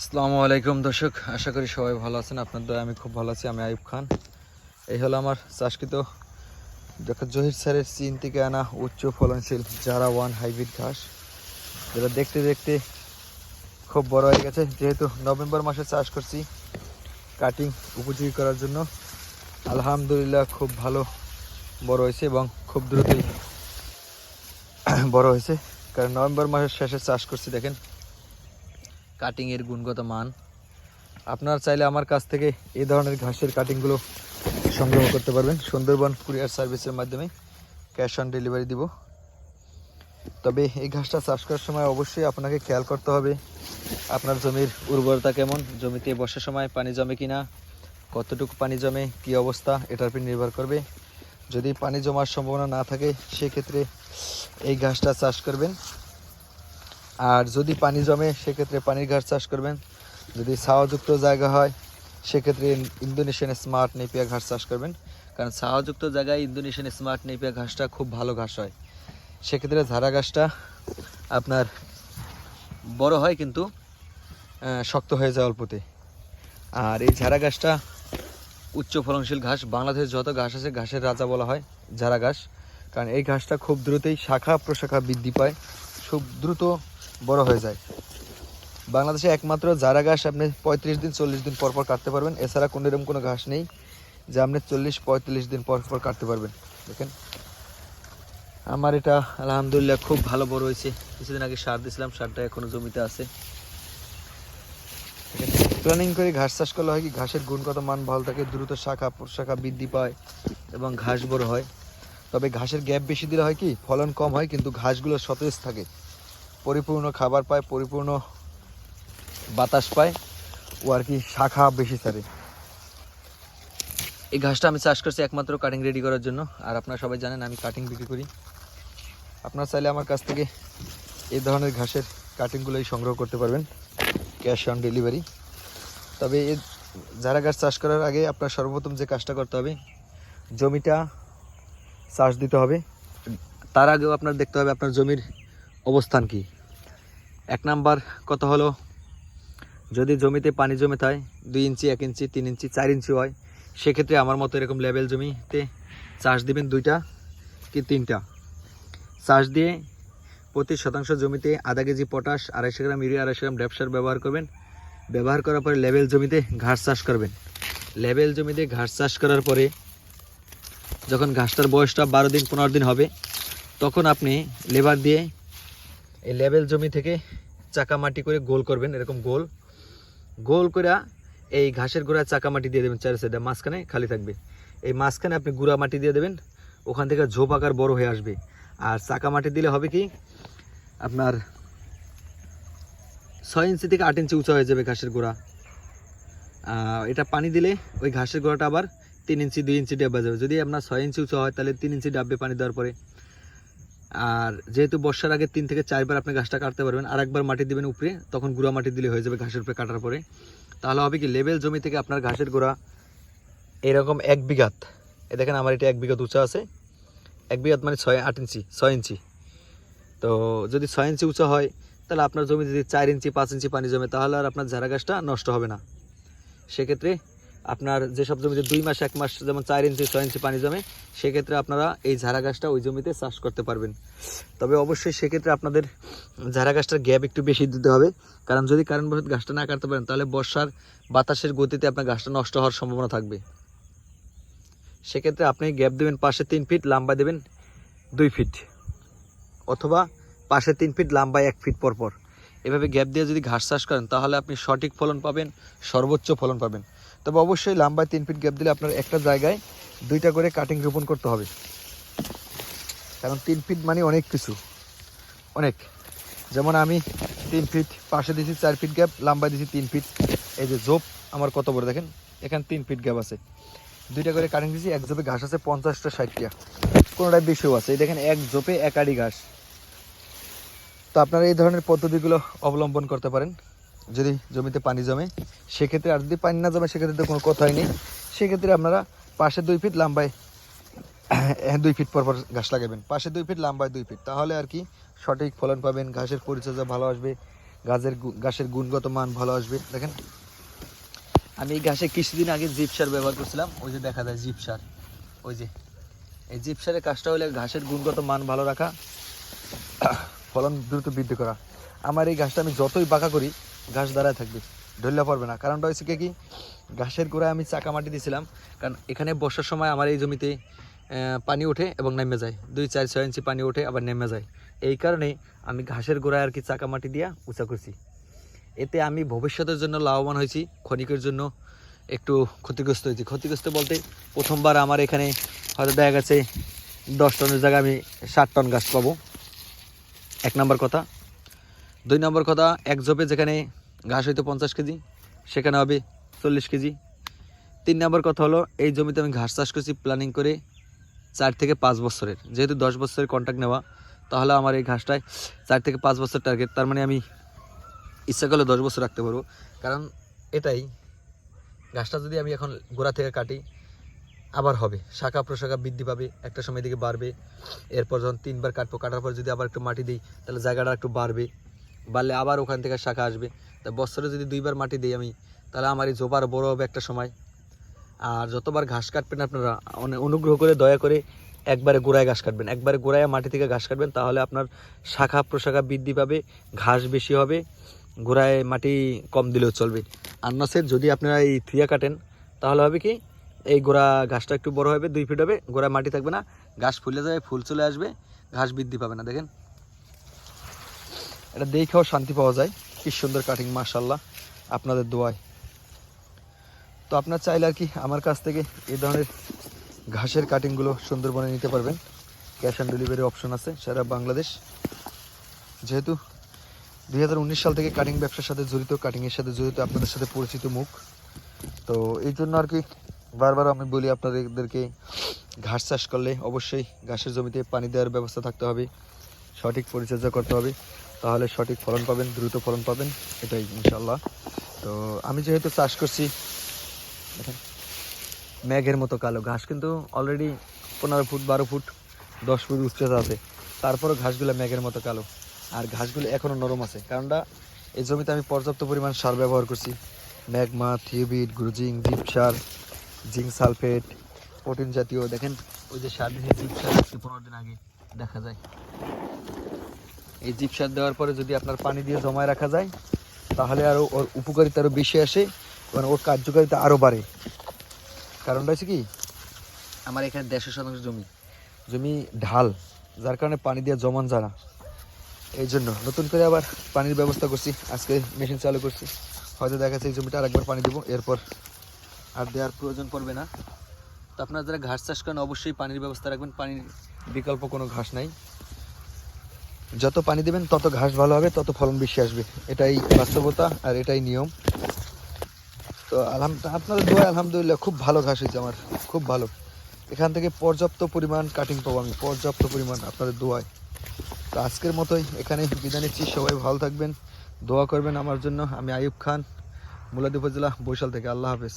আসসালামু আলাইকুম দর্শক, আশা করি সবাই ভালো আছেন। আপনার দয়া, আমি খুব ভালো আছি, আমি আইব খান। এই হলো আমার চাষকৃত জহির স্যারের চীন থেকে আনা উচ্চ ফলনশীল যারা ওয়ান হাইব্রিড ঘাস। যেটা দেখতে দেখতে খুব বড় হয়ে গেছে। যেহেতু নভেম্বর মাসে চাষ করছি, কাটিং উপযোগী করার জন্য। আলহামদুলিল্লাহ খুব ভালো বড় হয়েছে এবং খুব দ্রুতই বড় হয়েছে। কারণ নভেম্বর মাসের শেষে চাষ করছি, দেখেন। কাটিংয়ের গুণগত মান। আপনারা চাইলে আমার কাছ থেকে এই ধরনের ঘাসের কাটিংগুলো সংগ্রহ করতে পারবেন। সুন্দরবন কুরিয়ার সার্ভিসের মাধ্যমে ক্যাশ অন ডেলিভারি দিব। তবে এই ঘাসটা চাষ করার সময় অবশ্যই আপনাকে খেয়াল করতে হবে, আপনার জমির উর্বরতা কেমন, জমিতে বর্ষার সময় পানি জমে কিনা, কতটুকু পানি জমে, কি অবস্থা, এটার উপর নির্ভর করবে। যদি পানি জমার সম্ভাবনা না থাকে, সেক্ষেত্রে এই ঘাসটা চাষ করবেন। আর যদি পানি জমে, সেক্ষেত্রে পানির ঘাস চাষ করবেন। যদি ছাওয়াযুক্ত জায়গা হয়, সেক্ষেত্রে ইন্দোনেশিয়ান স্মার্ট নেপিয়া ঘাস চাষ করবেন। কারণ ছাওয়াযুক্ত জায়গায় ইন্দোনেশিয়ান স্মার্ট নেপিয়া ঘাসটা খুব ভালো ঘাস হয়। সেক্ষেত্রে ঝাড়া ঘাসটা আপনার বড় হয় কিন্তু শক্ত হয়ে যায় অল্পতে। আর এই ঝাড়া ঘাসটা উচ্চ ফলনশীল ঘাস। বাংলাদেশের যত ঘাস আছে, ঘাসের রাজা বলা হয় ঝাড়া ঘাস। কারণ এই ঘাসটা খুব দ্রুতই শাখা প্রশাখা বৃদ্ধি পায়। খুব দ্রুত বড় হয়ে যায়। বাংলাদেশে একমাত্র জারা ঘাস আপনি পঁয়ত্রিশ দিন, চল্লিশ দিন পর পর কাটতে পারবেন। এছাড়া কোনো এরকম কোনো ঘাস নেই যে আপনি চল্লিশ, পঁয়ত্রিশ দিন পর পর কাটতে পারবেন। দেখেন। আমার এটা আলহামদুলিল্লাহ খুব ভালো বড় হয়েছে। কিছুদিন আগে সার দিয়েছিলাম, সারটা এখনও জমিতে আছে। প্ল্যানিং করে ঘাস চাষ করলে হয় কি, ঘাসের গুণগত মান ভালো থাকে, দ্রুত শাখা প্রশাখা বৃদ্ধি পায় এবং ঘাস বড় হয়। তবে ঘাসের গ্যাপ বেশি দিলে হয় কি, ফলন কম হয়, কিন্তু ঘাসগুলো সতেজ থাকে। পরিপূর্ণ খাবার পায়, পরিপূর্ণ বাতাস পায়। ও আর কি শাখা বেশি ছাড়ে এই ঘাসটা আমি চাষ করছি একমাত্র কাটিং রেডি করার জন্য। আর আপনারা সবাই জানেন, আমি কাটিং বিক্রি করি। আপনারা চাইলে আমার কাছ থেকে এই ধরনের ঘাসের কাটিংগুলোই সংগ্রহ করতে পারবেন ক্যাশ অন ডেলিভারি তবে এ যারা গাছ চাষ করার আগে আপনার সর্বপ্রথম যে কাজটা করতে হবে, জমিটা চাষ দিতে হবে। তার আগেও আপনার দেখতে হবে আপনার জমির অবস্থান কি। এক নাম্বার কথা হলো, যদি জমিতে পানি জমে থাকে, দুই ইঞ্চি, এক ইঞ্চি, তিন ইঞ্চি, চার ইঞ্চি হয়, সেক্ষেত্রে আমার মতো এরকম লেভেল জমিতে চাষ দিবেন দুইটা কি তিনটা। চাষ দিয়ে প্রতি শতাংশ জমিতে আধা কেজি পটাশ, আড়াইশো গ্রাম ইউরিয়া, আড়াইশো গ্রাম ড্যাপসার ব্যবহার করবেন। ব্যবহার করার পরে লেভেল জমিতে ঘাস চাষ করবেন। লেভেল জমিতে ঘাস চাষ করার পরে যখন ঘাসটার বয়সটা বারো দিন, পনেরো দিন হবে, তখন আপনি লেবার দিয়ে এই লেভেল জমি থেকে চাকা মাটি করে গোল করবেন, এরকম গোল। গোল করে এই ঘাসের গোড়ায় চাকা মাটি দিয়ে দেবেন চার সাইডে, মাঝখানে খালি থাকবে। এই মাঝখানে আপনি গুঁড়া মাটি দিয়ে দেবেন, ওখান থেকে ঝোপ আকার বড় হয়ে আসবে। আর চাকা মাটি দিলে হবে কি, আপনার ছয় ইঞ্চি থেকে আট ইঞ্চি উঁচা হয়ে যাবে ঘাসের গোড়া। এটা পানি দিলে ওই ঘাসের গোড়াটা আবার তিন ইঞ্চি, দুই ইঞ্চি ডাব্বা যাবে। যদি আপনার ছয় ইঞ্চি উঁচা হয়, তাহলে তিন ইঞ্চি ডাববে পানি দেওয়ার পরে। আর যেহেতু বর্ষার আগে তিন থেকে চারবার আপনি ঘাসটা কাটতে পারবেন আর একবার মাটি দিবেন উপরে, তখন গুঁড়া মাটি দিলে হয়ে যাবে ঘাসের উপরে কাটার পরে। তাহলে হবে কি লেভেল জমি থেকে আপনার ঘাসের গোড়া এরকম এক বিঘাত। এ দেখেন আমার এটা এক বিঘাত উঁচা আছে। এক বিঘাত মানে ছয়, আট ইঞ্চি, ছয় ইঞ্চি। তো যদি ছয় ইঞ্চি উঁচা হয়, তাহলে আপনার জমি যদি চার ইঞ্চি, পাঁচ ইঞ্চি পানি জমে, তাহলে আর আপনার ঝাড়া গাছটা নষ্ট হবে না। সেক্ষেত্রে আপনার যেসব জমিতে দুই মাস, এক মাস যেমন চার ইঞ্চি, ছয় ইঞ্চি পানি জমে, সেক্ষেত্রে আপনারা এই ঝাড়া গাছটা ওই জমিতে চাষ করতে পারবেন। তবে অবশ্যই সেক্ষেত্রে আপনাদের ঝাড়া গাছটার গ্যাপ একটু বেশি দিতে হবে। কারণ যদি কারণবশত গাছটা না কাটতে পারেন, তাহলে বর্ষার বাতাসের গতিতে আপনার গাছটা নষ্ট হওয়ার সম্ভাবনা থাকবে। সেক্ষেত্রে আপনি গ্যাপ দেবেন পাশে তিন ফিট, লাম্বা দেবেন দুই ফিট অথবা পাশে তিন ফিট লম্বায় এক ফিট পর পর এভাবে গ্যাপ দিয়ে যদি ঘাস চাষ করেন, তাহলে আপনি সঠিক ফলন পাবেন, সর্বোচ্চ ফলন পাবেন। তবে অবশ্যই লাম্বায় তিন ফিট গ্যাপ দিলে আপনার একটা জায়গায় দুইটা করে কাটিং রোপণ করতে হবে। কারণ তিন ফিট মানে অনেক কিছু। অনেক। যেমন আমি তিন ফিট পাশে দিয়েছি চার ফিট গ্যাপ লম্বায় দিয়েছি তিন ফিট এই যে জোপ আমার কত বড় দেখেন? এখানে তিন ফিট গ্যাপ আছে। দুইটা করে কাটিং দিয়েছি এক জোপে ঘাস আছে পঞ্চাশটা, ষাটটা। কোনোটায় বেশিও আছে। এই দেখেন, এক জোপে এক আড়ি ঘাস। তো আপনারা এই ধরনের পদ্ধতিগুলো অবলম্বন করতে পারেন। যদি জমিতে পানি জমে, সেক্ষেত্রে আর যদি পানি না জমে, সেক্ষেত্রে তো কোনো কথাই নেই সেক্ষেত্রে আপনারা পাশে দুই ফিট লম্বায়, দুই ফিট পর পর ঘাস লাগাবেন। পাশে দুই ফিট, লাম্বায় দুই ফিট। তাহলে আর কি, সঠিক ফলন পাবেন, ঘাসের পরিচর্যা ভালো আসবে, গাছের ঘাসের গুণগত মান ভালো আসবে। দেখেন, আমি এই ঘাসে কিছুদিন আগে জিপ সার ব্যবহার করছিলাম, ওই যে দেখা যায় জিপ সার। ওই যে, এই জিপ সারের কাজটা হলে ঘাসের গুণগত মান ভালো রাখা, ফলন দ্রুত বৃদ্ধি করা। আমার এই ঘাসটা আমি যতই বাঁকা করি ঘাস দাঁড়ায় থাকবে ঢললে পড়বে না। কারণটা হয়েছে কি ঘাসের গোড়ায় আমি চাকা মাটি দিয়েছিলাম কারণ এখানে বর্ষার সময় আমার এই জমিতে পানি ওঠে এবং নেমে যায়। দুই চার ছয় ইঞ্চি পানি ওঠে, আবার নেমে যায়। এই কারণে আমি ঘাসের গোড়ায় আর কি চাকা মাটি দিয়া উঁচা করছি। এতে আমি ভবিষ্যতের জন্য লাভবান হয়েছি, ক্ষণিকের জন্য একটু ক্ষতিগ্রস্ত হয়েছি। ক্ষতিগ্রস্ত বলতে প্রথমবার আমার এখানে হয়তো দেখা গেছে দশ টনের জায়গায় আমি ষাট টন গাছ পাবো। এক নম্বর কথা। দুই নম্বর কথা, এক জপে যেখানে ঘাস হইতো পঞ্চাশ কেজি, সেখানে হবে চল্লিশ কেজি। তিন নম্বর কথা হলো, এই জমিতে আমি ঘাস চাষ করছি প্ল্যানিং করে চার থেকে পাঁচ বছরের। যেহেতু দশ বছরের কন্ট্যাক্ট নেওয়া, তাহলে আমার এই ঘাসটায় চার থেকে পাঁচ বছর টার্গেট তার মানে আমি ইচ্ছা করলে দশ বছর রাখতে পারব। কারণ এটাই, ঘাসটা যদি আমি এখন গোড়া থেকে কাটি, আবার হবে, শাখা প্রশাখা বৃদ্ধি পাবে, একটা সময় দিকে বাড়বে, এরপর যখন তিনবার কাটবো, কাটার পর যদি আবার একটু মাটি দিই, তাহলে জায়গাটা একটু বাড়বে। বাড়লে আবার ওখান থেকে শাখা আসবে। তা বছরে যদি দুইবার মাটি দিই আমি, তাহলে আমার এই জোপার বড় হবে একটা সময়। আর যতবার ঘাস কাটবেন আপনারা, অনে- অনুগ্রহ করে দয়া করে একবারে গোড়ায় ঘাস কাটবেন। একবারে গোড়ায় মাটি থেকে ঘাস কাটবেন, তাহলে আপনার শাখা প্রশাখা বৃদ্ধি পাবে, ঘাস বেশি হবে, গোড়ায় মাটি কম দিলেও চলবে। আর নচেত যদি আপনারা এই থুয়া কাটেন, তাহলে হবে কি, এই গোড়া ঘাসটা একটু বড় হবে, দুই ফিট হবে, গোড়ায় মাটি থাকবে না, ঘাস ফুলে যাবে, ফুল চলে আসবে, ঘাস বৃদ্ধি পাবে না, দেখেন। এটা দেখেও শান্তি পাওয়া যায়। কি সুন্দর কাটিং মাশাল্লাহ আপনাদের দোয়ায়। তো আপনার চাইলে আর কি আমার কাছ থেকে এই ধরনের ঘাসের কাটিংগুলো সুন্দরবনে নিতে পারবেন। ক্যাশ অন ডেলিভারি অপশন আছে সারা বাংলাদেশ। যেহেতু দুই হাজার উনিশ সাল থেকে কাটিং ব্যবসার সাথে জড়িত কাটিংয়ের সাথে জড়িত, আপনাদের সাথে পরিচিত মুখ। তো এই জন্য আর কি বারবার আমি বলি, আপনাদেরকে ঘাস চাষ করলে অবশ্যই ঘাসের জমিতে পানি দেওয়ার ব্যবস্থা থাকতে হবে। সঠিক পরিচর্যা করতে হবে। তাহলে সঠিক ফলন পাবেন, দ্রুত ফলন পাবেন, এটাই ইনশাল্লাহ তো আমি যেহেতু চাষ করছি, দেখেন ম্যাঘের মতো কালো ঘাস, কিন্তু অলরেডি পনেরো ফুট, বারো ফুট, দশ ফুট উচ্চতা আছে। তারপরও ঘাসগুলো ম্যাঘের মতো কালো। আর ঘাসগুলো এখনও নরম আছে। কারণটা, এই জমিতে আমি পর্যাপ্ত পরিমাণ সার ব্যবহার করছি। ম্যাগমা, থিওবিট, গ্রুজিং, জিপ সার, জিঙ্ক সালফেট, প্রোটিন জাতীয়। দেখেন, ওই যে সার দিয়ে জিপ সার পনেরো দিন আগে দেখা যায়। এই জিপ সার দেওয়ার পরে যদি আপনার পানি দিয়ে জমায় রাখা যায় তাহলে আরও ওর উপকারিতা আরও বেশি আসে মানে ওর কার্যকারিতা আরও বাড়ে। কারণটা হচ্ছে কি? আমার এখানে দেড়শো শতাংশ জমি। জমি ঢাল যার কারণে পানি দিয়ে জমান যায় না। এই জন্য নতুন করে আবার পানির ব্যবস্থা করছি আজকে মেশিন চালু করছি। হয়তো দেখা যাচ্ছে এই জমিটা আরেকবার পানি দেবো এরপর আর দেওয়ার প্রয়োজন পড়বে না। তো আপনারা যারা ঘাস চাষ করেন অবশ্যই পানির ব্যবস্থা রাখবেন। পানির বিকল্প কোনো ঘাস নাই। যত পানি দেবেন, তত ঘাস ভালো হবে, তত ফলন বেশি আসবে। এটাই বাস্তবতা আর এটাই নিয়ম। তো আলহামদুলিল্লাহ আপনাদের দোয়া, আলহামদুলিল্লাহ, খুব ভালো ঘাস হয়েছে আমার। খুব ভালো। এখান থেকে পর্যাপ্ত পরিমাণ কাটিং পাবো আমি, পর্যাপ্ত পরিমাণ আপনাদের দোয়ায়। তো আজকের মতোই এখানে বিদায় নিচ্ছি। সবাই ভালো থাকবেন, দোয়া করবেন আমার জন্য। আমি আয়ুব খান মুলাদি উপজেলা বৈশাল থেকে। আল্লাহ হাফেজ।